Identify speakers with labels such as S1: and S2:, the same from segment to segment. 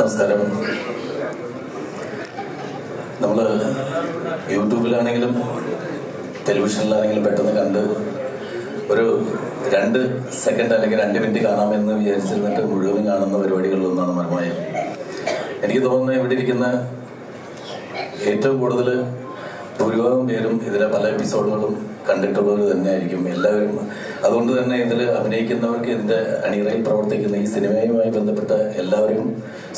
S1: നമസ്കാരം. നമ്മൾ യൂട്യൂബിലാണെങ്കിലും ടെലിവിഷനിലാണെങ്കിലും പെട്ടെന്ന് കണ്ട് ഒരു രണ്ട് സെക്കൻഡ് അല്ലെങ്കിൽ രണ്ട് മിനിറ്റ് കാണാമെന്ന് വിചാരിച്ചിരുന്നിട്ട് മുഴുവൻ കാണുന്ന പരിപാടികളിലൊന്നാണ് മർമായം. എനിക്ക് തോന്നുന്നത് ഇവിടെ ഇരിക്കുന്ന ഏറ്റവും കൂടുതൽ ഭൂരിഭാഗം പേരും ഇതിലെ പല എപ്പിസോഡുകളും കണ്ടിട്ടുള്ളവർ തന്നെയായിരിക്കും. എല്ലാവരും അതുകൊണ്ട് തന്നെ ഇതിൽ അഭിനയിക്കുന്നവർക്ക് ഇതിന്റെ അണിയറയിൽ പ്രവർത്തിക്കുന്ന ഈ സിനിമയുമായി ബന്ധപ്പെട്ട എല്ലാവരും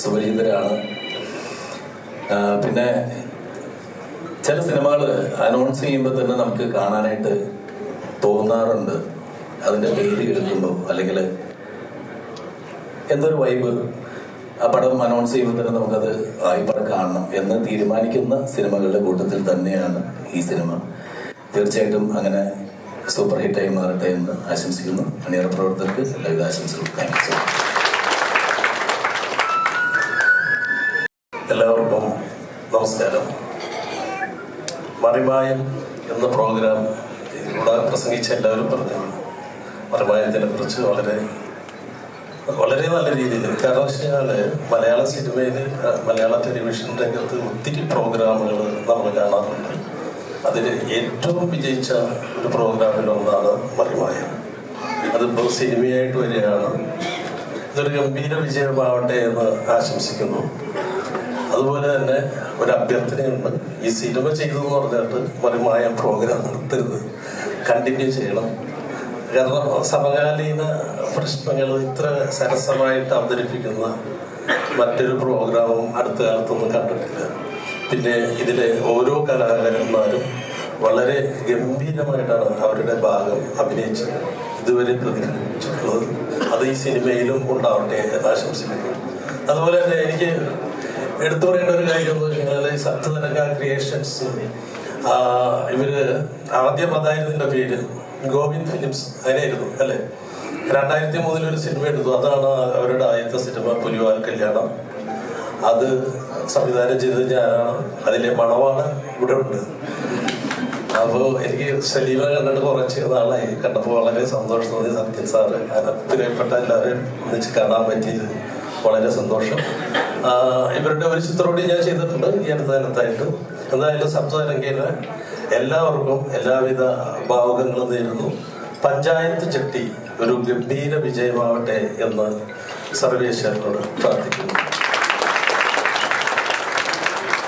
S1: സുപരിചിതരാണ്. പിന്നെ ചില സിനിമകൾ അനൗൺസ് ചെയ്യുമ്പോൾ തന്നെ നമുക്ക് കാണാനായിട്ട് തോന്നാറുണ്ട്. അതിന്റെ പേര് കേൾക്കുമ്പോൾ അല്ലെങ്കിൽ എന്തൊരു വൈബ് ആ പടം അനൗൺസ് ചെയ്യുമ്പോൾ തന്നെ നമുക്കത് ആ ഈ പടം കാണണം എന്ന് തീരുമാനിക്കുന്ന സിനിമകളുടെ കൂട്ടത്തിൽ തന്നെയാണ് ഈ സിനിമ. തീർച്ചയായിട്ടും അങ്ങനെ സൂപ്പർ ഹിറ്റായി മാറട്ടെ എന്ന് ആശംസിക്കുന്നു. അണിയറ പ്രവർത്തകർക്ക് എല്ലാവിധ ആശംസകളും. താങ്ക് യു
S2: എല്ലാവർക്കും നമസ്കാരം. മറിമായം എന്ന പ്രോഗ്രാം ഇവിടെ പ്രസംഗിച്ച എല്ലാവരും പറഞ്ഞു മറിമായത്തിനെ കുറിച്ച് വളരെ വളരെ നല്ല രീതിയിൽ. കാരണം വെച്ചാൽ മലയാള സിനിമയിൽ മലയാള ടെലിവിഷൻ രംഗത്ത് ഒത്തിരി പ്രോഗ്രാമുകൾ നമ്മൾ കാണാറുണ്ട്. അതിൽ ഏറ്റവും വിജയിച്ച ഒരു പ്രോഗ്രാമിലൊന്നാണ് മറിമായ. അതിപ്പോൾ സിനിമയായിട്ട് വരികയാണ്. ഇതൊരു ഗംഭീര വിജയമാവട്ടെ എന്ന് ആശംസിക്കുന്നു. അതുപോലെ തന്നെ ഒരു അഭ്യർത്ഥനയുണ്ട്. ഈ സിനിമ ചെയ്തതെന്ന് പറഞ്ഞിട്ട് മറിമായ പ്രോഗ്രാം നടത്തരുത്. കണ്ടിന്യൂ ചെയ്യണം. കാരണം സമകാലീന പ്രശ്നങ്ങൾ ഇത്ര സരസമായിട്ട് അവതരിപ്പിക്കുന്ന മറ്റൊരു പ്രോഗ്രാമും അടുത്ത കാലത്തൊന്നും കണ്ടിട്ടില്ല. പിന്നെ ഇതിലെ ഓരോ കലാകാരന്മാരും വളരെ ഗംഭീരമായിട്ടാണ് അവരുടെ ഭാഗം അഭിനയിച്ച് ഇതുവരെ പ്രതിഫലിച്ചിട്ടുള്ളത് അത് ഈ സിനിമയിലും ഉണ്ടാവട്ടെ എന്ന് ആശംസിക്കുന്നു. അതുപോലെ തന്നെ എനിക്ക് എടുത്തു പറയേണ്ട ഒരു കാര്യം എന്ന് വെച്ചാൽ സത്യതരംഗ ക്രിയേഷൻസ് ഇവർ ആദ്യം അതായിരുന്നില്ല പേര്. ഗോവിന്ദ് ഫിലിംസ് അതിനായിരുന്നു അല്ലെ? രണ്ടായിരത്തി മൂന്നിൽ ഒരു സിനിമ എടുത്തു. അതാണ് അവരുടെ ആദ്യത്തെ സിനിമ പുലിവാൽ കല്യാണം. അത് സംവിധാനം ചെയ്തത് ഞാനാണ്. അതിലെ മണവാണ് ഇവിടെ ഉണ്ട്. അപ്പോൾ എനിക്ക് സലീമ കണ്ടിട്ട് കുറച്ച് നാളായി. കണ്ടപ്പോൾ വളരെ സന്തോഷം തോന്നി സത്യൻ സാറ്. കാരണം എല്ലാവരും ഒന്നിച്ച് കാണാൻ പറ്റിയത് വളരെ സന്തോഷം. ഇവരുടെ ഒരു ചിത്രമൂടി ഞാൻ ചെയ്തിട്ടുണ്ട്. ഈ അടുത്ത കാലത്തായിട്ട് എന്തായാലും സപ്തരംഗയിൽ എല്ലാവർക്കും എല്ലാവിധ ഭാവുകങ്ങളും നേരുന്നു. പഞ്ചായത്ത് ചെട്ടി ഒരു ഗംഭീര വിജയമാവട്ടെ എന്ന് സർവേശ്വരനോട് പ്രാർത്ഥിക്കുന്നു.